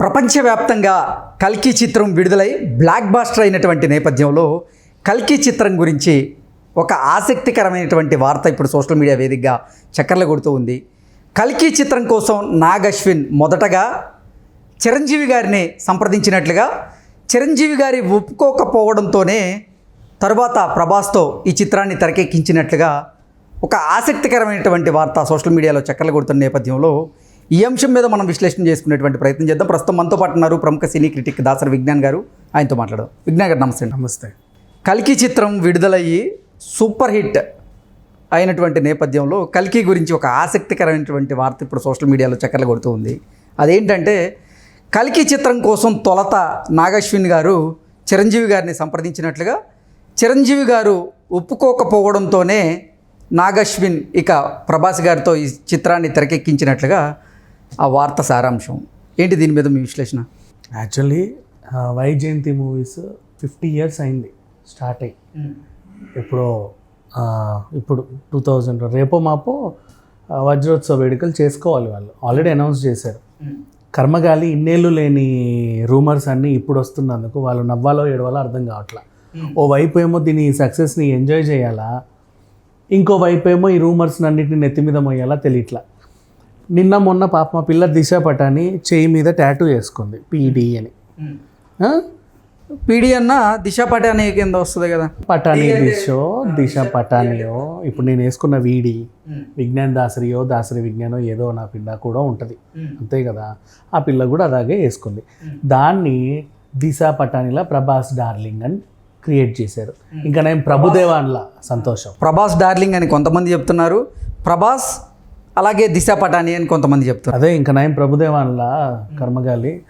ప్రపంచవ్యాప్తంగా కల్కి చిత్రం విడుదలై బ్లాక్ బాస్టర్ అయినటువంటి నేపథ్యంలో కల్కి చిత్రం గురించి ఒక ఆసక్తికరమైనటువంటి వార్త ఇప్పుడు సోషల్ మీడియా వేదికగా చక్కర్లు కొడుతూ ఉంది. కల్కి చిత్రం కోసం నాగ్ అశ్విన్ మొదటగా చిరంజీవి గారిని సంప్రదించినట్లుగా చిరంజీవి గారి ఒప్పుకోకపోవడంతోనే తరువాత ప్రభాస్తో ఈ చిత్రాన్ని తెరకెక్కించినట్లుగా ఒక ఆసక్తికరమైనటువంటి వార్త సోషల్ మీడియాలో చక్కర్లు కొడుతున్న నేపథ్యంలో ఈ అంశం మీద మనం విశ్లేషణ చేసుకునేటువంటి ప్రయత్నం చేద్దాం. ప్రస్తుతం మనతో పాటు ఉన్నారు ప్రముఖ సినీ క్రిటిక్ దాసరి విజ్ఞాన్ గారు. ఆయనతో మాట్లాడదాం. విజ్ఞాన్ గారు నమస్తే. నమస్తే. కల్కి చిత్రం విడుదలయ్యి సూపర్ హిట్ అయినటువంటి నేపథ్యంలో కల్కి గురించి ఒక ఆసక్తికరమైనటువంటి వార్త ఇప్పుడు సోషల్ మీడియాలో చక్కర్లు కొడుతూ ఉంది. అదేంటంటే కల్కి చిత్రం కోసం తొలత నాగశ్విన్ గారు చిరంజీవి గారిని సంప్రదించినట్లుగా చిరంజీవి గారు ఒప్పుకోకపోవడంతోనే నాగశ్విన్ ఇక ప్రభాస్ గారితో ఈ చిత్రాన్ని తెరకెక్కించినట్లుగా ఆ వార్త సారాంశం. ఏంటి దీని మీద మీ విశ్లేషణ? Actually Vyjayanthi movies fifty years అయింది స్టార్ట్ అయ్యి. ఇప్పుడు ఆ, ఇప్పుడు టూ థౌజండ్ రేపో మాపో వజ్రోత్సవ వేడుకలు చేసుకోవాలి వాళ్ళు. ఆల్రెడీ అనౌన్స్ చేశారు. కర్మగాలి ఇన్నేళ్ళు లేని రూమర్స్ అన్నీ ఇప్పుడు వస్తున్నందుకు వాళ్ళు నవ్వాలో ఏడవాలో అర్థం కావట్లా. ఓ వైపు ఏమో దీని సక్సెస్ని ఎంజాయ్ చేయాలా ఇంకో వైపు ఏమో ఈ రూమర్స్ అన్నింటిని నెత్తి మీద మోయాలా తెలియట్లా. నిన్న మొన్న పాప మా పిల్ల దిశ పటాని చేయి మీద టాటూ వేసుకుంది పీడి అని? పీడి అన్న దిశ పటాని కింద వస్తుంది కదా. పటానీ దిశో దిశ పటానియో ఇప్పుడు నేను వేసుకున్న వీడి విజ్ఞాన్ దాసరియో దాసరి విజ్ఞానో ఏదో నా పిల్ల కూడా ఉంటుంది. అంతే కదా. ఆ పిల్ల కూడా అలాగే వేసుకుంది. దాన్ని దిశ పటానిలా ప్రభాస్ డార్లింగ్ అని క్రియేట్ చేశారు. ఇంకా నేను ప్రభుదేవాన్లా సంతోషం. ప్రభాస్ డార్లింగ్ అని కొంతమంది చెప్తున్నారు. ప్రభాస్ అలాగే దిశ పటాని అని కొంతమంది చెప్తున్నారు అదే ఇంకా నయం ప్రభుదేవాన్లా కర్మగాలి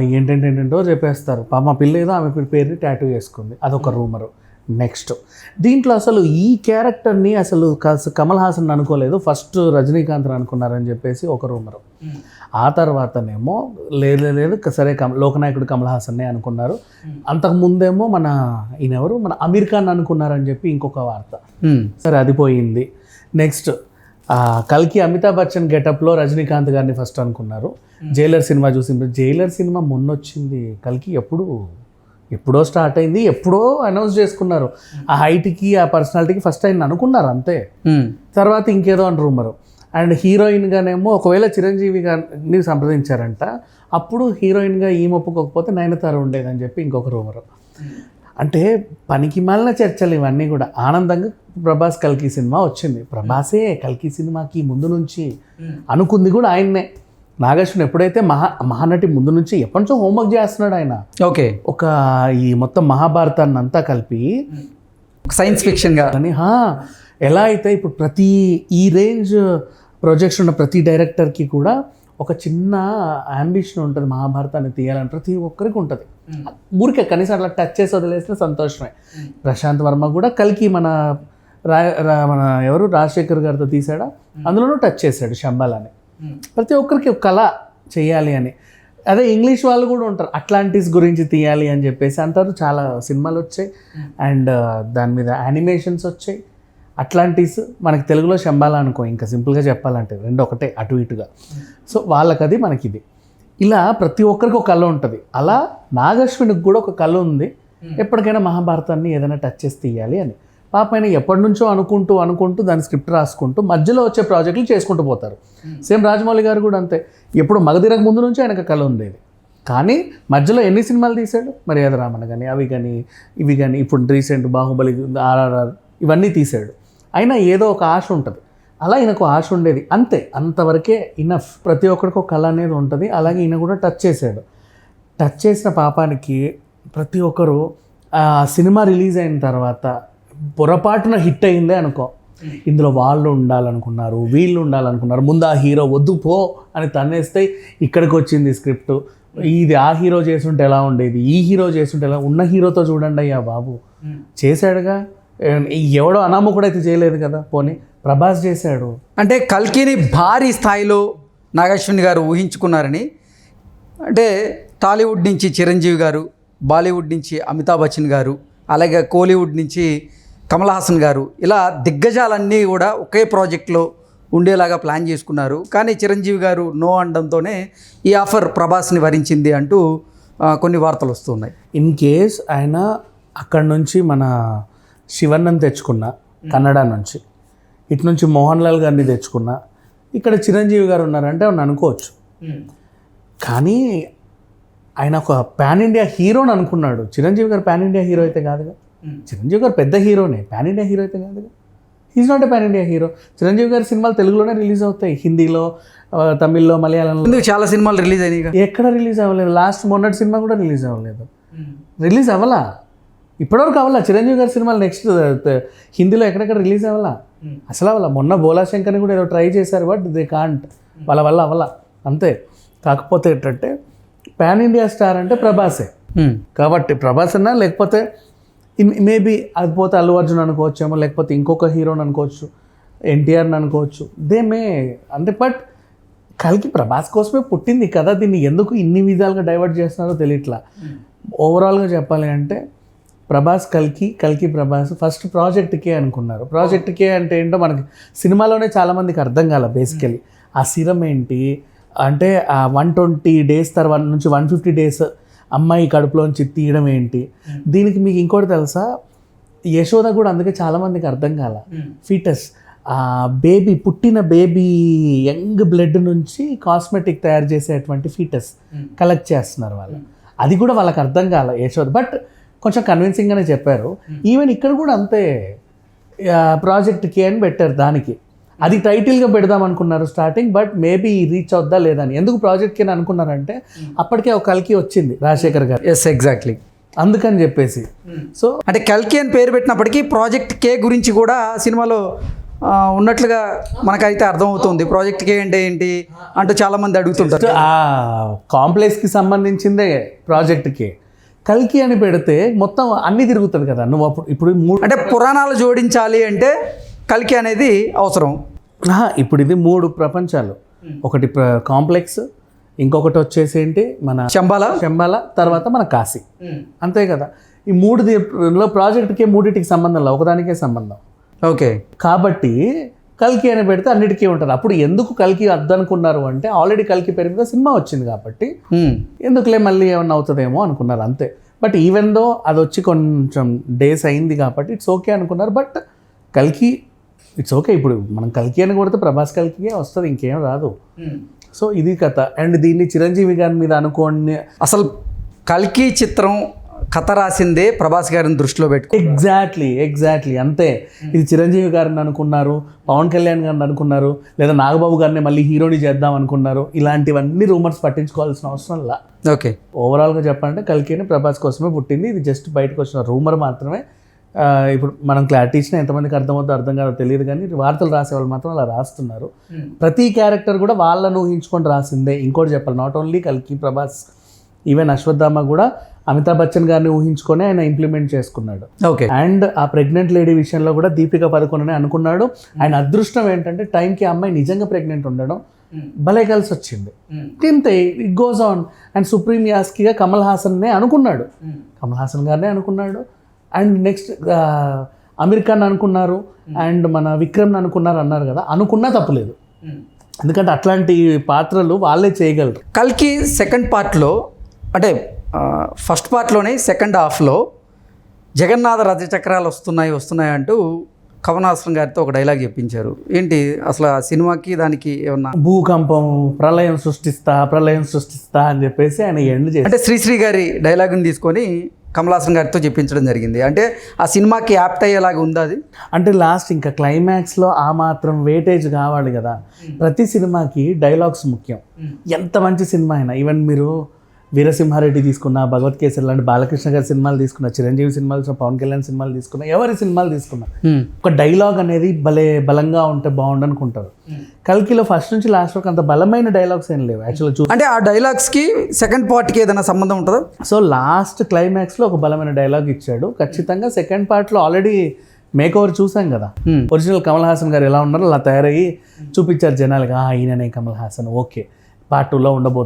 ఏంటంటే ఏంటంటో చెప్పేస్తారు. పాప మా పిల్ల ఏదో ఆమె పేరు టాటూ వేసుకుంది అదొక రూమరు. నెక్స్ట్. దీంట్లో అసలు ఈ క్యారెక్టర్ని అసలు కమల్ హాసన్ అనుకోలేదు. ఫస్ట్ రజనీకాంత్ అనుకున్నారని చెప్పేసి ఒక రూమరు. ఆ తర్వాతనేమో లేదు లేదు సరే కమ లోకనాయకుడు కమల్ హాసన్నే అనుకున్నారు. అంతకు ముందేమో మన ఈయనెవరు? మన అమీర్ ఖాన్ అనుకున్నారని చెప్పి ఇంకొక వార్త. హ్మ్. సరే అది పోయింది. నెక్స్ట్. కల్కి అమితాబ్ బచ్చన్ గెటప్లో రజనీకాంత్ గారిని ఫస్ట్ అనుకున్నారు. జైలర్ సినిమా చూసి జైలర్ సినిమా మొన్న వచ్చింది కల్కి ఎప్పుడు ఎప్పుడో స్టార్ట్ అయింది. ఎప్పుడో అనౌన్స్ చేసుకున్నారు. ఆ హైట్కి ఆ పర్సనాలిటీకి ఫస్ట్ ఆయన అనుకున్నారు అంతే. తర్వాత ఇంకేదో అని రూమరు. అండ్ హీరోయిన్గానేమో ఒకవేళ చిరంజీవి గారిని సంప్రదించారంట అప్పుడు హీరోయిన్గా ఈ ఒప్పుకోకపోతే నయనతార ఉండేదని చెప్పి ఇంకొక రూమరు. అంటే పనికి మాలిన చర్చలు ఇవన్నీ కూడా. ఆనందంగా ప్రభాస్ కల్కి సినిమా వచ్చింది. ప్రభాసే కల్కి సినిమాకి ముందు నుంచి అనుకుంది కూడా ఆయన్నే. నాగేశ్వన్ ఎప్పుడైతే మహా మహానటి ముందు నుంచి ఎప్పటి నుంచో హోంవర్క్ చేస్తున్నాడు ఆయన. ఓకే. ఒక ఈ మొత్తం మహాభారతాన్ని అంతా కలిపి సైన్స్ ఫిక్షన్గా. కానీ హా, ఎలా అయితే ఇప్పుడు ప్రతి ఈ రేంజ్ ప్రొజెక్ట్స్ ఉన్న ప్రతి డైరెక్టర్కి కూడా ఒక చిన్న అంబిషన్ ఉంటుంది మహాభారతాన్ని తీయాలని. ప్రతి ఒక్కరికి ఉంటుంది. ఊరికే కనీసం అట్లా టచ్ చేసి వదిలేస్తే సంతోషమే. ప్రశాంత్ వర్మ కూడా కలికి మన రా రా- మన ఎవరు? రాజశేఖర్ గారితో తీసాడా? అందులోనూ టచ్ చేశాడు శంబాలని. ప్రతి ఒక్కరికి ఒక కళ చేయాలి అని. అదే ఇంగ్లీష్ వాళ్ళు కూడా ఉంటారు అట్లాంటిస్ గురించి తీయాలి అని చెప్పేసి అంటారు. చాలా సినిమాలు వచ్చాయి. అండ్ దాని మీద యానిమేషన్స్ వచ్చాయి. అట్లాంటిస్ మనకి తెలుగులో శంబాల అనుకో ఇంకా సింపుల్గా చెప్పాలంటే రెండు ఒకటే అటు ఇటుగా. సో వాళ్ళకది మనకిది. ఇలా ప్రతి ఒక్కరికి ఒక కళ ఉంటుంది. అలా నాగశ్వినికి కూడా ఒక కళ ఉంది. ఎప్పటికైనా మహాభారతాన్ని ఏదైనా టచ్ చేసి తీయాలి అని. పాప ఆయన ఎప్పటి నుంచో అనుకుంటూ అనుకుంటూ దాని స్క్రిప్ట్ రాసుకుంటూ మధ్యలో వచ్చే ప్రాజెక్టులు చేసుకుంటూ పోతారు. సేమ్ రాజమౌళి గారు కూడా అంతే. ఎప్పుడు మగధీరకు ముందు నుంచే ఆయనకు కళ ఉండేది. కానీ మధ్యలో ఎన్ని సినిమాలు తీశాడు? మర్యాద రామన్న కానీ అవి కానీ ఇవి కానీ ఇప్పుడు రీసెంట్ బాహుబలి ఆర్ఆర్ఆర్ ఇవన్నీ తీశాడు. అయినా ఏదో ఒక ఆశ ఉంటుంది. అలా ఈయనకు ఆశ ఉండేది. అంతే అంతవరకే ఇనఫ్ ప్రతి ఒక్కరికి ఒక కళ అనేది ఉంటుంది. అలాగే ఈయన కూడా టచ్ చేశాడు. టచ్ చేసిన పాపానికి ప్రతి ఒక్కరు ఆ సినిమా రిలీజ్ అయిన తర్వాత పొరపాటున హిట్ అయిందే అనుకో. ఇందులో వాళ్ళు ఉండాలనుకున్నారు వీళ్ళు ఉండాలనుకున్నారు. ముందు ఆ హీరో వద్దు పో అని తన్నేస్తే ఇక్కడికి వచ్చింది స్క్రిప్ట్. ఇది ఆ హీరో చేస్తుంటే ఎలా ఉండేది? ఈ హీరో చేస్తుంటే ఎలా? ఉన్న హీరోతో చూడండి అయ్యా బాబు. చేశాడుగా. ఎవడో అనామకుడైతే చేయలేదు కదా పోనీ. ప్రభాస్ చేశాడు. అంటే కల్కిని భారీ స్థాయిలో నాగశ్విన్ గారు ఊహించుకున్నారని. అంటే టాలీవుడ్ నుంచి చిరంజీవి గారు బాలీవుడ్ నుంచి అమితాబ్ బచ్చన్ గారు అలాగే కోలీవుడ్ నుంచి కమల్ హాసన్ గారు ఇలా దిగ్గజాలన్నీ కూడా ఒకే ప్రాజెక్ట్లో ఉండేలాగా ప్లాన్ చేసుకున్నారు. కానీ చిరంజీవి గారు నో అనడంతోనే ఈ ఆఫర్ ప్రభాస్ని వరించింది అంటూ కొన్ని వార్తలు వస్తున్నాయి. ఇన్ కేస్ ఆయన అక్కడ నుంచి మన శివన్నం తెచ్చుకున్న కన్నడ నుంచి ఇటు నుంచి మోహన్ లాల్ గారిని తెచ్చుకున్న. ఇక్కడ చిరంజీవి గారు ఉన్నారంటే అవును అనుకోవచ్చు. కానీ ఆయన ఒక పాన్ ఇండియా హీరోని అనుకున్నాడు. చిరంజీవి గారు పాన్ ఇండియా హీరో అయితే కాదుగా. చిరంజీవి గారు పెద్ద హీరోనే. పాన్ ఇండియా హీరో అయితే కాదుగా. Is not a pan India hero Chiranjeevi గారి సినిమాలు తెలుగులోనే రిలీజ్ అవుతాయి. హిందీలో తమిళ్ళో మలయాళంలో. చాలా సినిమాలు రిలీజ్ అయినాయి ఎక్కడ రిలీజ్ అవ్వలేదు. లాస్ట్ మొన్నటి సినిమా కూడా రిలీజ్ అవ్వలేదు. రిలీజ్ అవ్వలా? ఇప్పటివరకు అవ్వాలా చిరంజీవి గారి సినిమాలు నెక్స్ట్ హిందీలో ఎక్కడెక్కడ రిలీజ్ అవ్వాలా? అసలు అవ్వాలా? మొన్న బోలా శంకర్ని కూడా ఏదో ట్రై చేశారు బట్ దే కాంట్ వాళ్ళ వల్ల అవ్వాలా? అంతే. కాకపోతే ఏంటంటే పాన్ ఇండియా స్టార్ అంటే ప్రభాసే. కాబట్టి ప్రభాస్ అన్నా లేకపోతే మేబీ అది పోతే అల్లు అర్జున్ అనుకోవచ్చేమో లేకపోతే ఇంకొక హీరోని అనుకోవచ్చు ఎన్టీఆర్ని అనుకోవచ్చు. దే మే అంటే బట్ కలికి ప్రభాస్ కోసమే పుట్టింది కదా దీన్ని ఎందుకు ఇన్ని విధాలుగా డైవర్ట్ చేస్తున్నారో తెలియట్లా. ఓవరాల్గా చెప్పాలి అంటే ప్రభాస్ కల్కి కల్కి ప్రభాస్ ఫస్ట్ ప్రాజెక్ట్ కే అనుకున్నారు. ప్రాజెక్ట్ కే అంటే ఏంటో మనకి సినిమాలోనే చాలామందికి అర్థం కాల బేసికలీ ఆ సిరం ఏంటి? అంటే ఆ వన్ ట్వంటీ డేస్ తర్వాత నుంచి వన్ ఫిఫ్టీ డేస్ అమ్మాయి కడుపులోంచి తీయడం ఏంటి? దీనికి మీకు ఇంకోటి తెలుసా? యశోద కూడా అందుకే చాలామందికి అర్థం కాల. ఫీటస్ ఆ బేబీ పుట్టిన బేబీ యంగ్ బ్లడ్ నుంచి కాస్మెటిక్ తయారు చేసేటువంటి ఫీటస్ కలెక్ట్ చేస్తున్నారు వాళ్ళు. అది కూడా వాళ్ళకి అర్థం కాల యశోద. బట్ కొంచెం కన్విన్సింగ్గానే చెప్పారు. ఈవెన్ ఇక్కడ కూడా అంతే ప్రాజెక్ట్ కే అని పెట్టారు దానికి. అది టైటిల్గా పెడదాం అనుకున్నారు స్టార్టింగ్ బట్ మేబీ రీచ్ అవుద్దా లేదని ఎందుకు ప్రాజెక్ట్ కే అని అనుకున్నారంటే అప్పటికే ఒక కలికి వచ్చింది రాజశేఖర్ గారు. ఎస్ ఎగ్జాక్ట్లీ అందుకని చెప్పేసి. సో అంటే కల్కి అని పేరు పెట్టినప్పటికీ ప్రాజెక్ట్ కే గురించి కూడా సినిమాలో ఉన్నట్లుగా మనకైతే అర్థమవుతుంది. ప్రాజెక్ట్ కే అంటే ఏంటి అంటూ చాలామంది అడుగుతుంటారు. ఆ కాంప్లెక్స్కి సంబంధించిందే ప్రాజెక్ట్కి కల్కి అని పెడితే మొత్తం అన్ని తిరుగుతుంది కదా. నువ్వు అప్పుడు ఇప్పుడు మూడు అంటే పురాణాలు జోడించాలి అంటే కల్కి అనేది అవసరం. ఇప్పుడు ఇది మూడు ప్రపంచాలు. ఒకటి కాంప్లెక్స్ ఇంకొకటి వచ్చేసి ఏంటి? మన చంబాల. శంబాల తర్వాత మన కాశీ. అంతే కదా. ఈ మూడు ప్రాజెక్ట్కి మూడింటికి సంబంధం లేదు ఒకదానికే సంబంధం. ఓకే. కాబట్టి కల్కి అని పెడితే అన్నిటికీ ఉంటుంది. అప్పుడు ఎందుకు కల్కి వద్దనుకున్నారు అంటే ఆల్రెడీ కల్కి పేరు మీద సినిమా వచ్చింది కాబట్టి. ఎందుకులే మళ్ళీ ఏమన్నా అవుతుందేమో అనుకున్నారు అంతే. బట్ ఈవెన్ దో అది వచ్చి కొంచెం డేస్ అయింది కాబట్టి ఇట్స్ ఓకే అనుకున్నారు బట్ కల్కి ఇట్స్ ఓకే ఇప్పుడు మనం కల్కి అని కొడితే ప్రభాస్ కల్కి వస్తుంది ఇంకేం రాదు. సో ఇది కథ. అండ్ దీన్ని చిరంజీవి గారి మీద అనుకోని అసలు కల్కి చిత్రం కథ రాసిందే ప్రభాస్ గారిని దృష్టిలో పెట్టుకో ఎగ్జాక్ట్లీ ఎగ్జాక్ట్లీ అంతే. ఇది చిరంజీవి గారిని అనుకున్నారు పవన్ కళ్యాణ్ గారిని అనుకున్నారు లేదా నాగబాబు గారిని మళ్ళీ హీరోని చేద్దాం అనుకున్నారు. ఇలాంటివన్నీ రూమర్స్ పట్టించుకోవాల్సిన అవసరం లా. ఓకే. ఓవరాల్గా చెప్పాలంటే కల్కిని ప్రభాస్ కోసమే పుట్టింది. ఇది జస్ట్ బయటకు వచ్చిన రూమర్ మాత్రమే. ఇప్పుడు మనం క్లారిటీ ఇచ్చినా ఎంతమందికి అర్థమవుతుందో అర్థం కాదో తెలియదు కానీ వార్తలు రాసే వాళ్ళు మాత్రం అలా రాస్తున్నారు. ప్రతి క్యారెక్టర్ కూడా వాళ్ళను ఊహించుకొని రాసిందే. ఇంకోటి చెప్పాలి నాట్ ఓన్లీ కల్కి ప్రభాస్ ఈవెన్ అశ్వత్థామ కూడా అమితాబ్ బచ్చన్ గారిని ఊహించుకొని ఆయన ఇంప్లిమెంట్ చేసుకున్నాడు. ఓకే. అండ్ ఆ ప్రెగ్నెంట్ లేడీ విషయంలో కూడా దీపిక పదుకొనని అనుకున్నాడు. ఆయన అదృష్టం ఏంటంటే టైంకి ఆ అమ్మాయి నిజంగా ప్రెగ్నెంట్ ఉండడం భలే కలిసి వచ్చింది. ఇంతే it goes on and supreme యాస్కిగా Kamal హాసన్నే అనుకున్నాడు. కమల్ హాసన్ గారినే అనుకున్నాడు. అండ్ నెక్స్ట్ అమీర్ ఖాన్ అనుకున్నారు. అండ్ మన విక్రమ్ అనుకున్నారు అన్నారు కదా అనుకున్నా తప్పులేదు. ఎందుకంటే అట్లాంటి పాత్రలు వాళ్ళే చేయగలరు. కల్కి సెకండ్ పార్ట్లో అంటే ఫస్ట్ పార్ట్లోనే సెకండ్ హాఫ్లో జగన్నాథ రథ చక్రాలు వస్తున్నాయి వస్తున్నాయి అంటూ కమలాసన్ గారితో ఒక డైలాగ్ చెప్పించారు. ఏంటి? అసలు ఆ సినిమాకి దానికి ఏమన్నా భూకంపం ప్రళయం సృష్టిస్తా ప్రళయం సృష్టిస్తా అని చెప్పేసి ఆయన ఎండ్ చేసి అంటే శ్రీశ్రీ గారి డైలాగ్ని తీసుకొని కమలాసన్ గారితో చెప్పించడం జరిగింది. అంటే ఆ సినిమాకి యాప్ట్ అయ్యేలాగా ఉందా అది? అంటే లాస్ట్ ఇంకా క్లైమాక్స్లో ఆ మాత్రం వేటేజ్ కావాలి కదా. ప్రతి సినిమాకి డైలాగ్స్ ముఖ్యం. ఎంత మంచి సినిమా అయినా. ఈవెన్ మీరు వీరసింహారెడ్డి తీసుకున్న భగవత్ కేసరి లాంటి బాలకృష్ణ గారి సినిమాలు తీసుకున్న చిరంజీవి సినిమాలు తీసుకున్న పవన్ కళ్యాణ్ సినిమాలు తీసుకున్న ఎవరి సినిమాలు తీసుకున్నా ఒక డైలాగ్ అనేది భలే బలంగా ఉంటే బాగుండు అనుకుంటారు కల్కిలో ఫస్ట్ నుంచి లాస్ట్ వరకు అంత బలమైన డైలాగ్స్ ఏం లేవు. యాక్చువల్గా చూ అంటే ఆ డైలాగ్స్కి సెకండ్ పార్ట్కి ఏదైనా సంబంధం ఉంటుందా? సో లాస్ట్ క్లైమాక్స్లో ఒక బలమైన డైలాగ్ ఇచ్చాడు. ఖచ్చితంగా సెకండ్ పార్ట్లో ఆల్రెడీ మేక్ ఓవర్ చూసాం కదా. ఒరిజినల్ కమల్ హాసన్ గారు ఎలా ఉన్నారో అలా తయారయ్యి చూపించారు జనాలుగా "ఆ, ఈయననే కమల్ హాసన్. ఓకే. పార్ట్ టూలో ఉండబోతుంది